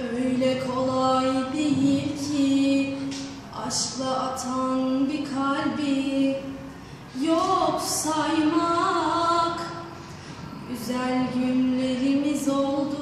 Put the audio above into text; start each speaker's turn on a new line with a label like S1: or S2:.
S1: Öyle kolay değil ki aşkla atan bir kalbi yok saymak. Güzel günlerimiz oldu,